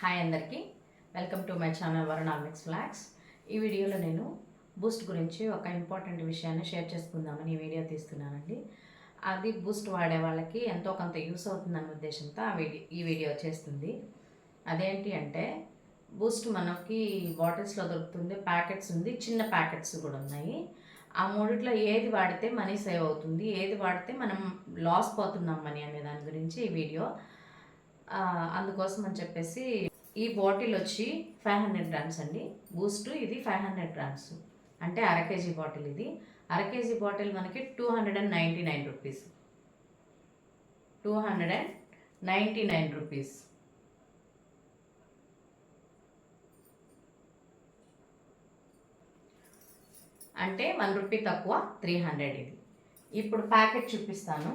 Hi అందరికీ. Welcome to my channel వరుణామిక్స్ vlogs ఈ వీడియోలో నేను బూస్ట్ గురించి ఒక ఇంపార్టెంట్ విషయాన్ని షేర్ చేసుకుందామని ఈ వీడియో తీస్తున్నానండి. అది బూస్ట్ వాడే వాళ్ళకి ఎంతో కొంత యూస్ అవుతుందన్న ఉద్దేశంతో ఆ వీడియో ఈ వీడియో చేస్తుంది అదేంటి అంటే బూస్ట్ మనకి బాటిల్స్లో దొరుకుతుంది ప్యాకెట్స్ ఉంది చిన్న ప్యాకెట్స్ కూడా ఉన్నాయి. ఆ మూడిట్లో ఏది వాడితే మనీ సేవ్ అవుతుంది ఏది వాడితే మనం లాస్ పోతున్నాం మనీ అనే దాని గురించి ఈ వీడియో అందుకోసం అని చెప్పేసి ఈ బాటిల్ వచ్చి ఫైవ్ హండ్రెడ్ గ్రామ్స్ అండి. బూస్ట్ ఇది ఫైవ్ హండ్రెడ్ గ్రామ్స్. అంటే అర కేజీ బాటిల్ ఇది. అర కేజీ బాటిల్ మనకి two hundred and ninety nine rupees. Two hundred and ninety nine rupees. అంటే వన్ రూపీ తక్కువ త్రీ హండ్రెడ్ ఇది. ఇప్పుడు ప్యాకెట్ చూపిస్తాను.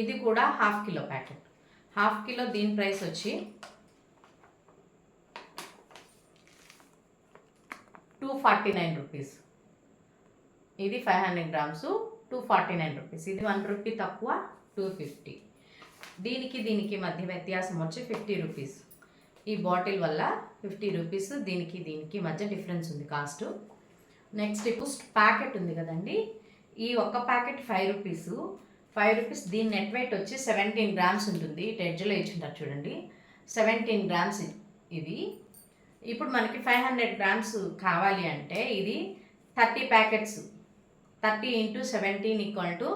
ఇది కూడా half kilo packet. Half kilo దీని ప్రైస్ వచ్చి టూ ఫార్టీ నైన్ రూపీస్. ఇది five hundred grams two forty nine rupees. ఇది వన్ రూపీ తక్కువ టూ ఫిఫ్టీ. దీనికి దీనికి మధ్య వ్యత్యాసం వచ్చి ఫిఫ్టీ రూపీస్. ఈ బాటిల్ వల్ల ఫిఫ్టీ రూపీస్ దీనికి దీనికి మధ్య డిఫరెన్స్ ఉంది కాస్ట్. నెక్స్ట్ ఇప్పుడు ప్యాకెట్ ఉంది కదండి. ఈ ఒక్క packet five rupees. Five rupees దీని నెట్ వెయిట్ వచ్చి సెవెంటీన్ గ్రామ్స్ ఉంటుంది. టెడ్జ్లో ఇచ్చింటారు చూడండి. సెవెంటీన్ గ్రామ్స్ ఇది. ఇప్పుడు మనకి ఫైవ్ హండ్రెడ్ గ్రామ్స్ కావాలి అంటే ఇది thirty packets thirty into seventeen equal to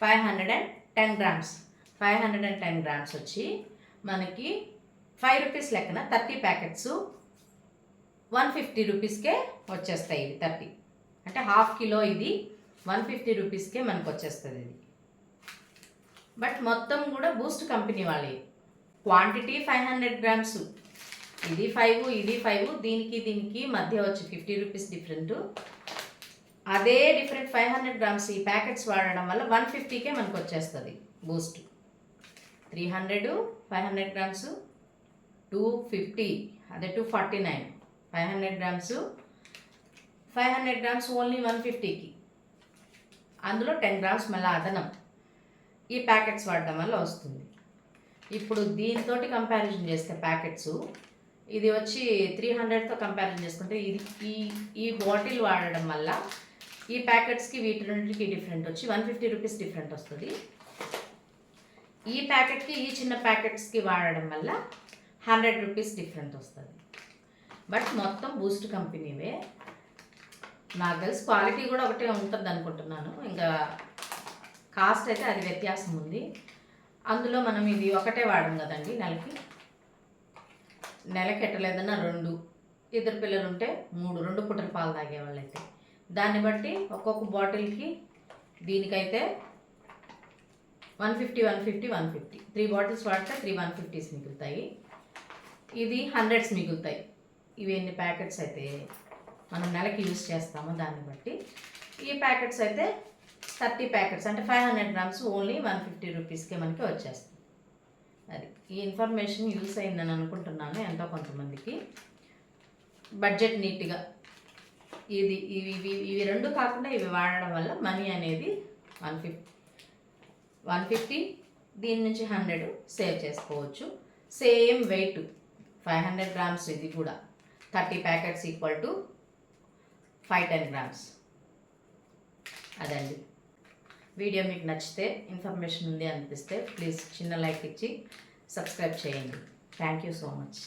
five hundred and ten grams five hundred and ten grams వచ్చి మనకి ఫైవ్ రూపీస్ లెక్కన థర్టీ ప్యాకెట్స్ వన్ ఫిఫ్టీ రూపీస్కే వచ్చేస్తాయి ఇది థర్టీ అంటే హాఫ్ కిలో ఇది వన్ ఫిఫ్టీ రూపీస్కే మనకు వచ్చేస్తుంది ఇది. బట్ మొత్తం కూడా బూస్ట్ కంపెనీ వాళ్ళే క్వాంటిటీ ఫైవ్ హండ్రెడ్ గ్రామ్స్. ఇది ఫైవ్ ఇది ఫైవ్ దీనికి దీనికి మధ్య వచ్చి ఫిఫ్టీ రూపీస్ డిఫరెంట్. అదే డిఫరెంట్ ఫైవ్ హండ్రెడ్ గ్రామ్స్ ఈ ప్యాకెట్స్ వాడడం వల్ల వన్ ఫిఫ్టీకే మనకు వచ్చేస్తుంది Boost. Three hundred five hundred grams. Two fifty అదే two forty nine. Five hundred grams. Five hundred grams only one ఫిఫ్టీకి. అందులో టెన్ గ్రామ్స్ మళ్ళీ అదనం. ఈ ప్యాకెట్స్ వాడడం వల్ల వస్తుంది. ఇప్పుడు దీనితోటి కంపారిజన్ చేస్తే ప్యాకెట్స్ ఇది వచ్చి త్రీ హండ్రెడ్తో కంపారిజన్ చేసుకుంటే ఇది ఈ ఈ బాటిల్ వాడడం వల్ల ఈ ప్యాకెట్స్కి వీటి రెండింటికి డిఫరెంట్ వచ్చి వన్ ఫిఫ్టీ రూపీస్ డిఫరెంట్ వస్తుంది. ఈ ప్యాకెట్కి ఈ చిన్న ప్యాకెట్స్కి వాడడం వల్ల హండ్రెడ్ రూపీస్ డిఫరెంట్ వస్తుంది. బట్ మొత్తం బూస్ట్ కంపెనీవే నాకు తెలిసి క్వాలిటీ కూడా ఒకటే ఉంటుంది అనుకుంటున్నాను ఇంకా కాస్ట్ అయితే అది వ్యత్యాసం ఉంది. అందులో మనం ఇది ఒకటే వాడము కదండి నెలకి. నెలకి ఎట్టలేదన్నా రెండు. ఇద్దరు పిల్లలు ఉంటే మూడు రెండు పుట్టలు పాలు తాగేవాళ్ళు అయితే దాన్ని బట్టి ఒక్కొక్క బాటిల్కి దీనికైతే one fifty one fifty one fifty. Three bottles వాడితే త్రీ వన్ ఫిఫ్టీస్ మిగులుతాయి. ఇది హండ్రెడ్స్ మిగులుతాయి. ఇవి ఎన్ని ప్యాకెట్స్ అయితే మనం నెలకి యూస్ చేస్తామో దాన్ని బట్టి. ఈ ప్యాకెట్స్ అయితే థర్టీ ప్యాకెట్స్ అంటే five hundred grams only one fifty రూపీస్కే మనకి వచ్చేస్తుంది అది ఈ ఇన్ఫర్మేషన్ యూస్ అయిందని అనుకుంటున్నాను ఎంతో కొంతమందికి. బడ్జెట్ నీట్గా ఇది ఇవి ఇవి ఇవి రెండు కాకుండా ఇవి వాడడం వల్ల మనీ అనేది వన్ ఫిఫ్టీ వన్ ఫిఫ్టీ దీని నుంచి హండ్రెడ్ సేవ్ చేసుకోవచ్చు. Same weight five hundred grams ఇది కూడా. Thirty packets equal to five ten grams. అదండి. వీడియో మీకు నచ్చితే ఇన్ఫర్మేషన్ ఉంది అనిపిస్తే ప్లీజ్ చిన్న లైక్ ఇచ్చి సబ్స్క్రైబ్ చేయండి. Thank you so much